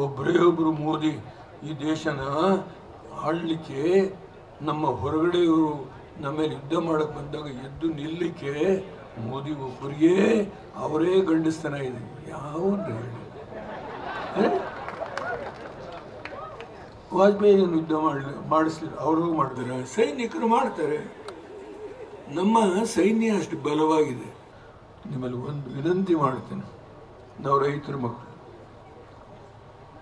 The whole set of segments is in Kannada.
ಒಬ್ಬರೇ ಒಬ್ಬರು ಮೋದಿ ಈ ದೇಶನ ಆಡಲಿಕ್ಕೆ ನಮ್ಮ ಹೊರಗಡೆಯವರು ನಮ್ಮ ಮೇಲೆ ಯುದ್ಧ ಮಾಡಕ್ಕೆ ಬಂದಾಗ ಎದ್ದು ನಿಲ್ಲಕ್ಕೆ ಮೋದಿ ಒಬ್ಬರಿಗೆ ಅವರೇ ಗಂಡಿಸ್ತನ ಇದೆ. ಯಾವ ಹೇಳಿ ಅರೆ? ವಾಜಪೇಯಿ ಯುದ್ಧ ಮಾಡಲಿ, ಮಾಡಿಸ್ಲಿಲ್ಲ. ಅವರು ಮಾಡಿದ್ರೆ ಸೈನಿಕರು ಮಾಡ್ತಾರೆ. ನಮ್ಮ ಸೈನ್ಯ ಅಷ್ಟು ಬಲವಾಗಿದೆ. ನಿಮ್ಮಲ್ಲಿ ಒಂದು ವಿನಂತಿ ಮಾಡ್ತೇನೆ. ನಾವು ರೈತರ ಮಕ್ಕಳು.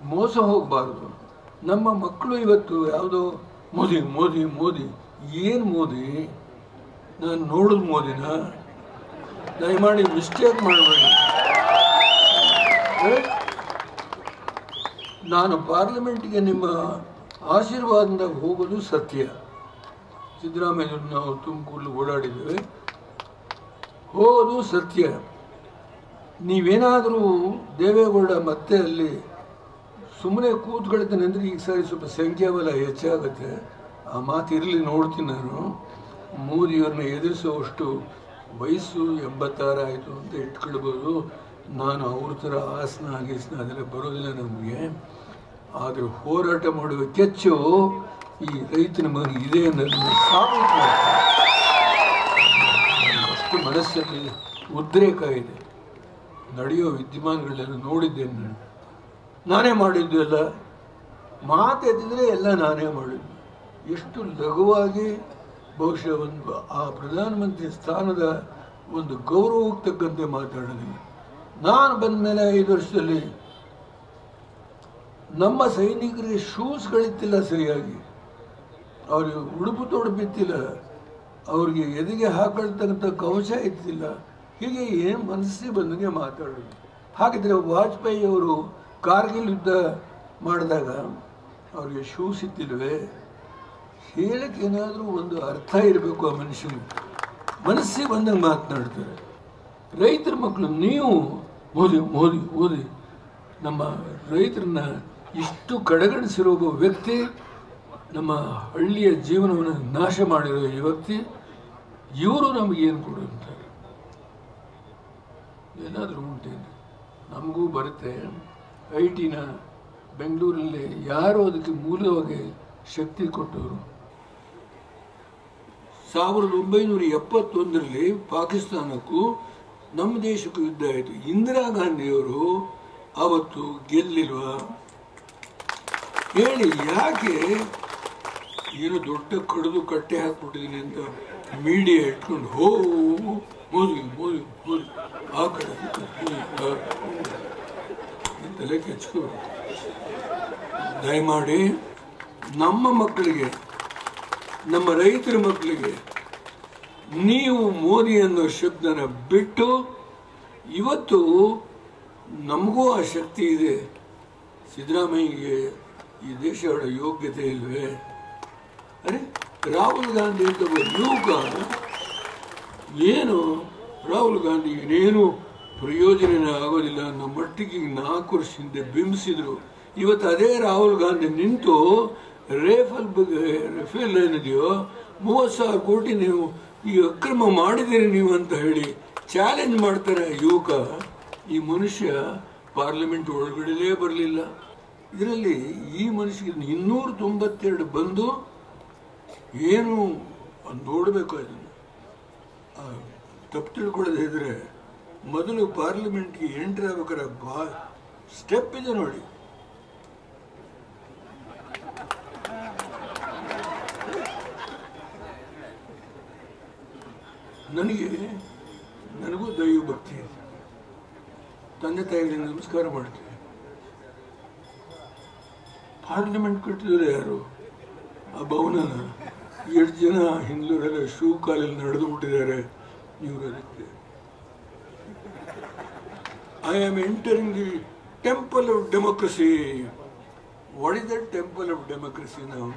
ಮೋಸ ಹೋಗಬಾರ್ದು. ನಮ್ಮ ಮಕ್ಕಳು ಇವತ್ತು ಯಾವುದೋ ಮೋದಿ ಮೋದಿ ಮೋದಿ, ಏನು ಮೋದಿ? ನಾನು ನೋಡಿದ ಮೋದಿನ. ದಯಮಾಡಿ ಮಿಸ್ಟೇಕ್ ಮಾಡಬೇಡಿ. ನಾನು ಪಾರ್ಲಿಮೆಂಟ್ಗೆ ನಿಮ್ಮ ಆಶೀರ್ವಾದದಿಂದ ಹೋಗೋದು ಸತ್ಯ. ಸಿದ್ದರಾಮಯ್ಯ ನಾವು ತುಮಕೂರು ಓಡಾಡಿದ್ದೇವೆ. ಹೋಗೋದು ಸತ್ಯ. ನೀವೇನಾದರೂ ದೇವೇಗೌಡ ಮತ್ತೆ ಅಲ್ಲಿ ಸುಮ್ಮನೆ ಕೂತ್ಕೊಳ್ತೇನೆ ಈಗ ಸರಿ ಸ್ವಲ್ಪ ಸಂಖ್ಯಾಬಲ ಹೆಚ್ಚಾಗುತ್ತೆ. ಆ ಮಾತು ಇರಲಿ, ನೋಡ್ತೀನಿ ನಾನು. ಮೋದಿಯವ್ರನ್ನ ಎದುರಿಸುವಷ್ಟು ವಯಸ್ಸು ಎಂಬತ್ತಾರು ಆಯಿತು ಅಂತ ಇಟ್ಕೊಳ್ಬೋದು. ನಾನು ಅವ್ರ ಥರ ಆಸನ ಆಗಿಸ್ನ ಅದೆಲ್ಲ ಬರೋದಿಲ್ಲ ನಮಗೆ. ಆದರೆ ಹೋರಾಟ ಮಾಡುವ ಕೆಚ್ಚು ಈ ರೈತನ ಮಗನಿಗೆ ಇದೆ ಅನ್ನೋದನ್ನು ಸಾಬೀತು ಅಷ್ಟು ಮನಸ್ಸಲ್ಲಿ ಉದ್ರೇಕ ಇದೆ. ನಡೆಯೋ ವಿದ್ಯಮಾನಗಳೆಲ್ಲ ನೋಡಿದ್ದೇನೆ ನಾನು. ನಾನೇ ಮಾಡಿದ್ದು ಎಲ್ಲ? ಮಾತೆದ್ದಿದ್ರೆ ಎಲ್ಲ ನಾನೇ ಮಾಡಿದ್ದು. ಎಷ್ಟು ಲಘುವಾಗಿ ಬಹುಶಃ ಒಂದು ಆ ಪ್ರಧಾನಮಂತ್ರಿ ಸ್ಥಾನದ ಒಂದು ಗೌರವಕ್ಕೆ ತಕ್ಕಂತೆ ಮಾತಾಡೋದಿಲ್ಲ ನಾನು ಬಂದ ಮೇಲೆ ಐದು ವರ್ಷದಲ್ಲಿ ನಮ್ಮ ಸೈನಿಕರಿಗೆ ಶೂಸ್ಗಳಿತ್ತಿಲ್ಲ ಸರಿಯಾಗಿ. ಅವರಿಗೆ ಉಡುಪು ತೊಡುಪಿತ್ತಿಲ್ಲ. ಅವರಿಗೆ ಎದೆಗೆ ಹಾಕೊಳ್ತಕ್ಕಂಥ ಕವಚ ಇತ್ತಿಲ್ಲ ಹೀಗೆ ಏನು ಮನಸ್ಸಿಗೆ ಬಂದಂಗೆ ಮಾತಾಡೋದು. ಹಾಗಿದ್ರೆ ವಾಜಪೇಯಿ ಅವರು ಕಾರ್ಗಿಲ್ ಯುದ್ಧ ಮಾಡಿದಾಗ ಅವ್ರಿಗೆ ಶೂ ಇತ್ತಿಲ್ವೇ ಹೇಳಕ್ಕೆ ಏನಾದರೂ ಒಂದು ಅರ್ಥ ಇರಬೇಕು ಆ ಮನುಷ್ಯನಿಗೆ. ಮನಸ್ಸಿಗೆ ಬಂದಂಗೆ ಮಾತನಾಡ್ತಾರೆ. ರೈತರ ಮಕ್ಕಳು, ನೀವು ಓದಿ ಓದಿ ಓದಿ. ನಮ್ಮ ರೈತರನ್ನ ಇಷ್ಟು ಕಡೆಗಣಿಸಿರೋ ಒಬ್ಬ ವ್ಯಕ್ತಿ ನಮ್ಮ ಹಳ್ಳಿಯ ಜೀವನವನ್ನು ನಾಶ ಮಾಡಿರೋ ಈ ವ್ಯಕ್ತಿ, ಇವರು ನಮಗೇನು ಕೊಡು ಅಂತಾರೆ. ಏನಾದರೂ ಉಂಟೇನು ನಮಗೂ ಬರುತ್ತೆ. ಐ ಟಿನ ಬೆಂಗಳೂರಲ್ಲಿ ಯಾರು ಅದಕ್ಕೆ ಮೂಲವಾಗಿ ಶಕ್ತಿ ಕೊಟ್ಟವರು. ಸಾವಿರದ ಒಂಬೈನೂರ ಎಪ್ಪತ್ತೊಂದರಲ್ಲಿ ಪಾಕಿಸ್ತಾನಕ್ಕೂ ನಮ್ಮ ದೇಶಕ್ಕೂ ಯುದ್ಧ ಆಯಿತು. ಇಂದಿರಾ ಗಾಂಧಿಯವರು ಅವತ್ತು ಗೆಲ್ಲಿಲ್ವ? ಹೇಳಿ, ಯಾಕೆ ಏನು ದೊಡ್ಡ ಕಡಿದು ಕಟ್ಟೆ ಹಾಕ್ಬಿಟ್ಟಿದ್ದೀನಿ ಅಂತ ಮೀಡಿಯಾ ಇಟ್ಕೊಂಡು, ಹೋ ಮೋದಿ ಮೋದಿ ಮೋದಿ ಆ ಕಡೆ. ತಲೆ ಕೆಚ್ಕೋಬೇಕು ದಯಮಾಡಿ ನಮ್ಮ ಮಕ್ಕಳಿಗೆ, ನಮ್ಮ ರೈತರ ಮಕ್ಕಳಿಗೆ, ನೀವು ಮೋದಿ ಅನ್ನೋ ಶಬ್ದನ ಬಿಟ್ಟು ಇವತ್ತು ನಮಗೂ ಆ ಶಕ್ತಿ ಇದೆ. ಸಿದ್ದರಾಮಯ್ಯಗೆ ಈ ದೇಶ ಯೋಗ್ಯತೆ ಇಲ್ವೇ? ಅರೆ, ರಾಹುಲ್ ಗಾಂಧಿ ಅಂತ ಒಬ್ಬ ಯುವಕ, ಏನು ರಾಹುಲ್ ಗಾಂಧಿ ಏನು ಪ್ರಯೋಜನ ಆಗೋದಿಲ್ಲ. ಅನ್ನೋ ಮಟ್ಟಿಗೆ ನಾಲ್ಕು ವರ್ಷ ಹಿಂದೆ ಬಿಂಬಿಸಿದ್ರು. ಇವತ್ತು ಅದೇ ರಾಹುಲ್ ಗಾಂಧಿ ನಿಂತು ರೇಫಲ್ ಬಗ್ಗೆ ರೆಫೇಲ್ ಏನಿದೆಯೋ, ಮೂವತ್ತು ಸಾವಿರ ಕೋಟಿ ನೀವು ಈ ಅಕ್ರಮ ಮಾಡಿದ್ದೀರಿ ನೀವು ಅಂತ ಹೇಳಿ ಚಾಲೆಂಜ್ ಮಾಡ್ತಾರೆ ಯುವಕ. ಈ ಮನುಷ್ಯ ಪಾರ್ಲಿಮೆಂಟ್ ಒಳಗಡೆಲೇ ಬರಲಿಲ್ಲ. ಇದರಲ್ಲಿ ಈ ಮನುಷ್ಯ ಇನ್ನೂರ ತೊಂಬತ್ತೆರಡು ಬಂದು ಏನು, ನೋಡಬೇಕು ಅದನ್ನು. ತಪ್ಪು ತಿಳ್ಕೊಳ್ಳೋದು ಇದ್ರೆ ಮೊದಲು ಪಾರ್ಲಿಮೆಂಟ್ಗೆ ಎಂಟ್ರಿ ಆಗ್ಬೇಕಾದ್ರೆ ಬಾ ಸ್ಟೆಪ್ ಇದೆ ನೋಡಿ. ನನಗೆ, ನನಗೂ ದೈವ ಭಕ್ತಿ ಇದೆ ತಂದೆ ತಾಯಿಗಳಿಗೆ ನಮಸ್ಕಾರ ಮಾಡ್ತೀನಿ. ಪಾರ್ಲಿಮೆಂಟ್ ಕಟ್ಟಿದ್ರು ಯಾರು? ಆ ಭವನನ ಎಷ್ಟು ಜನ ಹಿಂದೂರೆಲ್ಲ ಶೂ ಕಾಲಲ್ಲಿ ನಡೆದು ಬಿಟ್ಟಿದ್ದಾರೆ. ಇವರು I am entering the temple of democracy. What is that temple of democracy now?